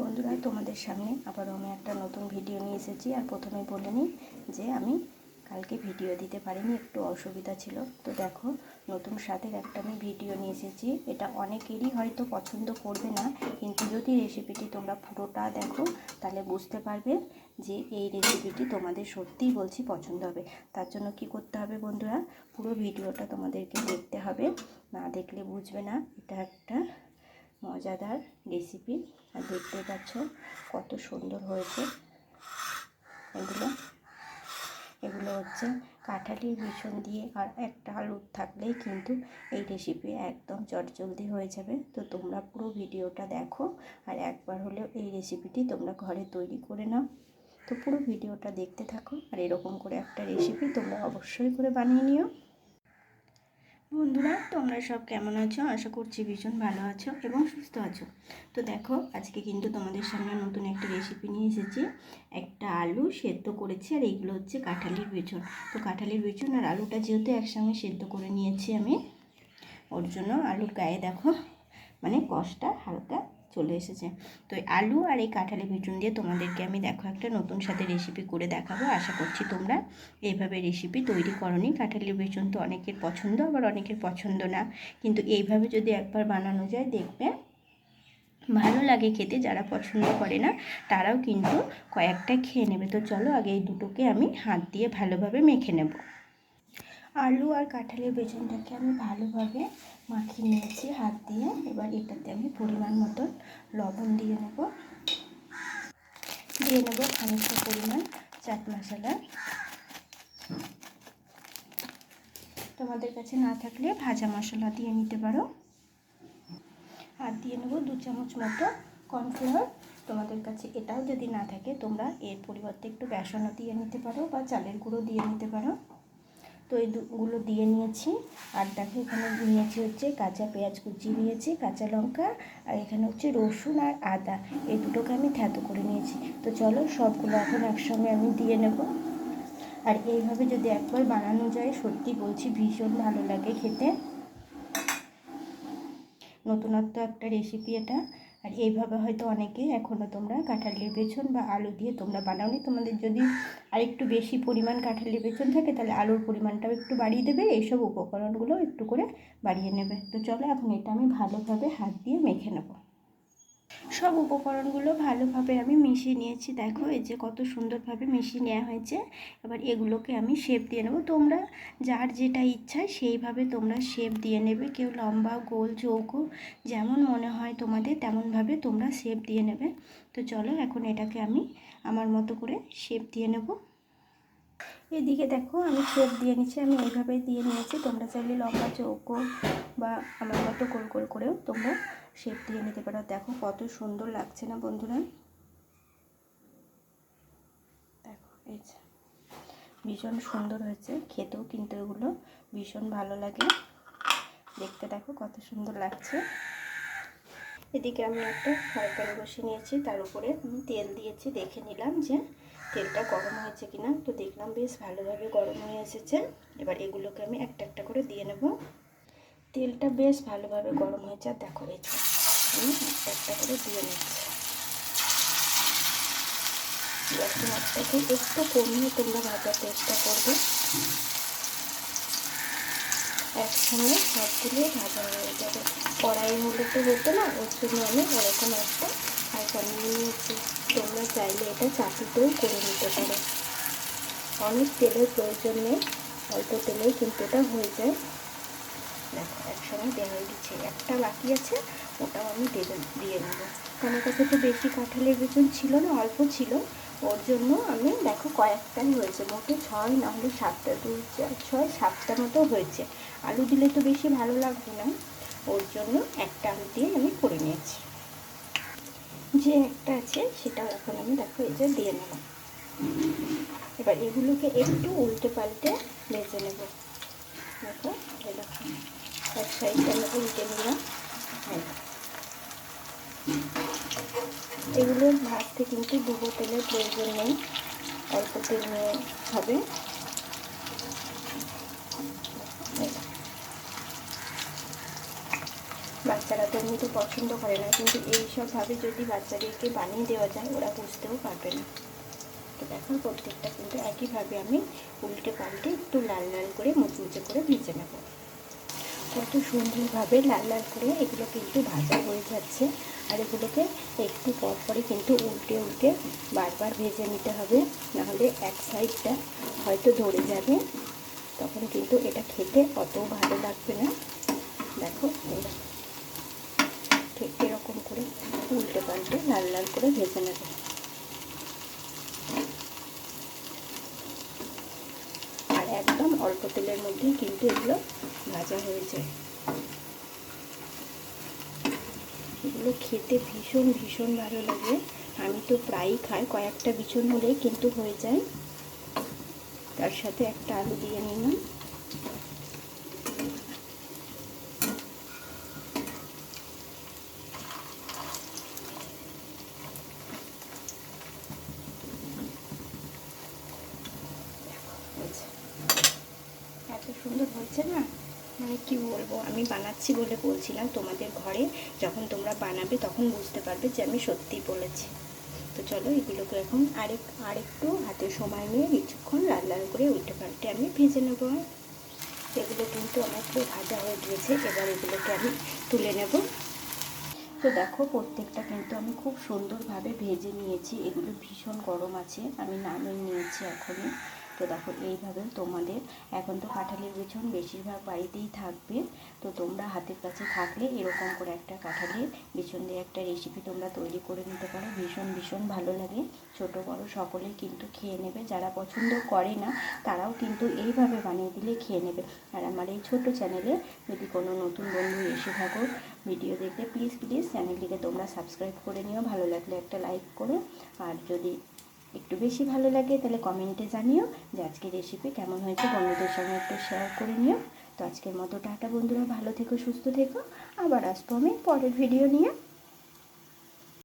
বন্ধুরা, তোমাদের সামনে আবারও আমি একটা নতুন ভিডিও নিয়ে এসেছি। আর প্রথমে বলে নিই যে, আমি কালকে ভিডিও দিতে পারিনি, একটু অসুবিধা ছিল। তো দেখো, নতুন স্বাদের একটা আমি ভিডিও নিয়ে এসেছি। এটা অনেকেরই হয়তো পছন্দ করবে না, কিন্তু যদি রেসিপিটি তোমরা পুরোটা দেখো, তাহলে বুঝতে পারবে যে এই রেসিপিটি তোমাদের সত্যিই বলছি পছন্দ হবে। তার জন্য কি করতে হবে বন্ধুরা, পুরো ভিডিওটা তোমাদেরকে দেখতে হবে। না দেখলে বুঝবে না, এটা একটা মজাদার রেসিপি আর দেখতে পাচ্ছ কত সুন্দর হয়েছে। এগুলো এগুলো হচ্ছে কাঁঠালির বেসন দিয়ে আর একটা আলু থাকলেই কিন্তু এই রেসিপি একদম চটজলদি হয়ে যাবে। তো তোমরা পুরো ভিডিওটা দেখো আর একবার হলেও এই রেসিপিটি তোমরা ঘরে তৈরি করে নাও। তো পুরো ভিডিওটা দেখতে থাকো আর এরকম করে একটা রেসিপি তোমরা অবশ্যই করে বানিয়ে নিও। বন্ধুরা, তোমরা সব কেমন আছো? আশা করছি ভীষণ ভালো আছো এবং সুস্থ আছো। তো দেখো, আজকে কিন্তু তোমাদের সামনে নতুন একটা রেসিপি নিয়ে এসেছি। একটা আলু সেদ্ধ করেছি আর এইগুলো হচ্ছে কাঁঠালির বেচন। তো কাঁঠালির বেচন আর আলুটা যেহেতু একসঙ্গে সেদ্ধ করে নিয়েছি আমি, ওর জন্য আলুর গায়ে দেখো মানে কষটা হালকা চলে এসেছে। তো আলু আর এই কাঁঠালি বেচুন দিয়ে তোমাদেরকে আমি দেখো একটা নতুন সাথে রেসিপি করে দেখাবো। আশা করছি তোমরা এইভাবে রেসিপি তৈরি করনি। কাঁঠালি বেচন তো অনেকের পছন্দ, আবার অনেকের পছন্দ না। কিন্তু এইভাবে যদি একবার বানানো যায়, দেখবে ভালো লাগে খেতে। যারা পছন্দ করে না, তারাও কিন্তু কয়েকটা খেয়ে নেবে। তো চলো আগে এই দুটোকে আমি হাত দিয়ে ভালোভাবে মেখে নেব। আলু আর কাঁঠালের বেচনটাকে আমি ভালোভাবে মাখিয়ে নিয়েছি হাত দিয়ে। এবার এটাতে আমি পরিমাণ মতন লবণ দিয়ে নেব। দিয়ে নেব খানিকটা পরিমাণ চাট মশলা। তোমাদের কাছে না থাকলে ভাজা মশলা দিয়ে নিতে পারো। আর দিয়ে নেব দু চামচ মতো কর্নফ্লাওয়ার। তোমাদের কাছে এটাও যদি না থাকে, তোমরা এর পরিবর্তে একটু বেসনও দিয়ে নিতে পারো বা চালের গুঁড়ো দিয়ে নিতে পারো। তো এইগুলো দিয়ে নিয়েছি। আর দেখো এখানে নিয়েছি হচ্ছে কাঁচা পেঁয়াজ কুচি নিয়েছি, কাঁচা লঙ্কা, আর এখানে হচ্ছে রসুন আর আদা। এই দুটোকে আমি থ্যাতো করে নিয়েছি। তো চলো সবগুলো এখন একসঙ্গে আমি দিয়ে নেব। আর এইভাবে যদি একবার বানানো যায়, সত্যি বলছি ভীষণ ভালো লাগে খেতে। নতুনত্ব একটা রেসিপি এটা। আর এইভাবে হয়তো অনেকে এখনও তোমরা কাঁঠালের বেছন বা আলু দিয়ে তোমরা বানাওনি। তোমাদের যদি আরেকটু বেশি পরিমাণ কাঁঠালের বেছন থাকে, তাহলে আলুর পরিমাণটাও একটু বাড়িয়ে দেবে, এইসব উপকরণগুলো একটু করে বাড়িয়ে নেবে। তো চলো এখন এটা আমি ভালোভাবে হাত দিয়ে মেখে নেব। সব উপকরণগুলো ভালোভাবে আমি মিশিয়ে নিয়েছি। দেখো, এই যে কত সুন্দরভাবে মিশিয়ে নেওয়া হয়েছে। এবার এগুলোকে আমি শেপ দিয়ে নেব। তোমরা যার যেটা ইচ্ছা সেইভাবে তোমরা শেপ দিয়ে নেবে। কেউ লম্বা, গোল, চৌকো, যেমন মনে হয় তোমাদের তেমনভাবে তোমরা শেপ দিয়ে নেবে। তো চলো, এখন এটাকে আমি আমার মতো করে শেপ দিয়ে নেব। এদিকে দেখো, আমি শেপ দিয়ে নিচ্ছি। আমি এইভাবে দিয়ে নিয়েছি। তোমরা চাইলে লম্বা, চৌকো বা আমার মতো গোল গোল করেও তোমরা শেপ দিয়ে নিতে পারো। দেখো কত সুন্দর লাগছে না বন্ধুরা? দেখো, এই যে ভীষণ সুন্দর হয়েছে। খেতেও কিন্তু এগুলো ভীষণ ভালো লাগে। দেখতে দেখো কত সুন্দর লাগছে। এদিকে আমি একটা ফ্রাই প্যান বসিয়ে নিয়েছি। তার উপরে আমি তেল দিয়েছি। দেখে নিলাম যে তেলটা গরম হয়েছে কিনা। তো দেখলাম বেশ ভালোভাবে গরম হয়ে এসেছে। এবার এগুলোকে আমি একটা একটা করে দিয়ে নেব। তেলটা বেশ ভালোভাবে গরম হয়েছে আর দেখো এই একটা করে দিয়ে নিচ্ছি। গ্যাসের একটু কমিয়ে তোমরা ভাজার চেষ্টা করবে। একসঙ্গে সবগুলো ভাজা হয়ে যাবে। কড়াই হলে তো হতো না, ওর জন্য আমি ওরকম একটা ফাঁকা নিয়ে নিয়েছি। তোমরা চাইলে এটা চাটুতেও করে নিতে পারো। অনেক তেলের প্রয়োজন নেই, অল্প তেলেই কিন্তু এটা হয়ে যায়। একসঙ্গে দেওয়া দিচ্ছি একটা বাকি আছে, ওটাও আমি দেবে, দিয়ে নেব আমার কাছে তো বেশি কাঁঠালের বেতন ছিল না, অল্প ছিল। ওর জন্য আমি, দেখো কয়েকটাই হয়েছে, মোটে ছয়, নাহলে সাতটা, দুই ছয়, সাতটা মতো হয়েছে। আলু দিলে তো বেশি ভালো লাগবে না। ওর জন্য একটা আলু দিয়ে আমি করে নিয়েছি। যে একটা আছে, সেটাও এখন আমি, দেখো, এই যে দিয়ে নেব। এবার এগুলোকে একটু উল্টে পাল্টে ভেজে নেব। দেখো দেখো। এক সাইডটা আমি উল্টে নিলাম এগুলো ভাজতে কিন্তু ডুবো তেলের প্রয়োজন নেই। অল্প তেল নিয়ে হবে। বাচ্চারা তো এমনিতে পছন্দ করে না, কিন্তু এইসবভাবে যদি বাচ্চাদেরকে বানিয়ে দেওয়া যায়, ওরা বুঝতেও পারবে না। তো দেখো, প্রত্যেকটা কিন্তু একইভাবে আমি উল্টে পাল্টে একটু লাল লাল করে মুচমুচে করে ভেজে নেব। কত সুন্দরভাবে লাল লাল করে এগুলো কিন্তু ভাজা হয়ে যাচ্ছে। আর এগুলোকে একটু পর পরে কিন্তু উল্টে উল্টে বারবার ভেজে নিতে হবে। নাহলে এক সাইডটা হয়তো ধরে যাবে। তখন কিন্তু এটা খেতে অত ভালো লাগবে না। দেখো, ঠিক এরকম করে উল্টে পাল্টে লাল লাল করে ভেজে নেবে। আর একদম অল্প তেলের মধ্যেই কিন্তু এগুলো ভাজা হয়ে যায় এগুলো খেতে ভীষণ ভীষণ ভালো লাগে। আমি তো প্রায়ই খাই কয়েকটা বিছন হলেই কিন্তু হয়ে যায়। তার সাথে একটা আলু দিয়ে নিলাম। এত সুন্দর হয়েছে না? মানে কি বলব, আমি বানাচ্ছি বলে বলছিলাম তোমাদের ঘরে। যখন তোমরা বানাবে তখন বুঝতে পারবে যে আমি সত্যিই বলেছি। তো চলো এগুলোকে এখন আরেক, আরেকটু হাতে সময় নিয়ে কিছুক্ষণ লাল লাল করে উল্টে পাল্টে আমি ভেজে নেব। এগুলো কিন্তু আমার খুব ভাজা হয়ে গিয়েছে, এবার এগুলোকে আমি তুলে নেব। তো দেখো, প্রত্যেকটা কিন্তু আমি খুব সুন্দরভাবে ভেজে নিয়েছি। এগুলো ভীষণ গরম আছে, আমি নামিয়ে নিয়েছি এখনই। তো দেখো, এইভাবে তোমাদের এখন তো কাঁঠালের বিছন বেশিরভাগ বাড়িতেই থাকবে। তো তোমরা হাতের কাছে থাকলে এরকম করে একটা কাঁঠালের বিছন দিয়ে একটা রেসিপি তোমরা তৈরি করে নিতে পারো। ভীষণ ভীষণ ভালো লাগে। ছোট, বড় সকলেই কিন্তু খেয়ে নেবে। যারা পছন্দ করে না, তারাও কিন্তু এইভাবে বানিয়ে দিলে খেয়ে নেবে। আর আমার এই ছোট চ্যানেলে যদি কোনো নতুন বন্ধু এসে থাকো ভিডিও দেখতে প্লিজ প্লিজ চ্যানেলটিকে তোমরা সাবস্ক্রাইব করে নিও। ভালো লাগলে একটা লাইক করো। আর যদি একটু বেশি ভালো লাগে, তাহলে কমেন্টে জানিও যে আজকের রেসিপি কেমন হয়েছে, বন্ধুদের সঙ্গে একটু শেয়ার করে নিও। তো আজকের মতো টাটা বন্ধুরা, ভালো থেকো, সুস্থ থেকো। আবার আসব আমি পরের ভিডিও নিয়ে।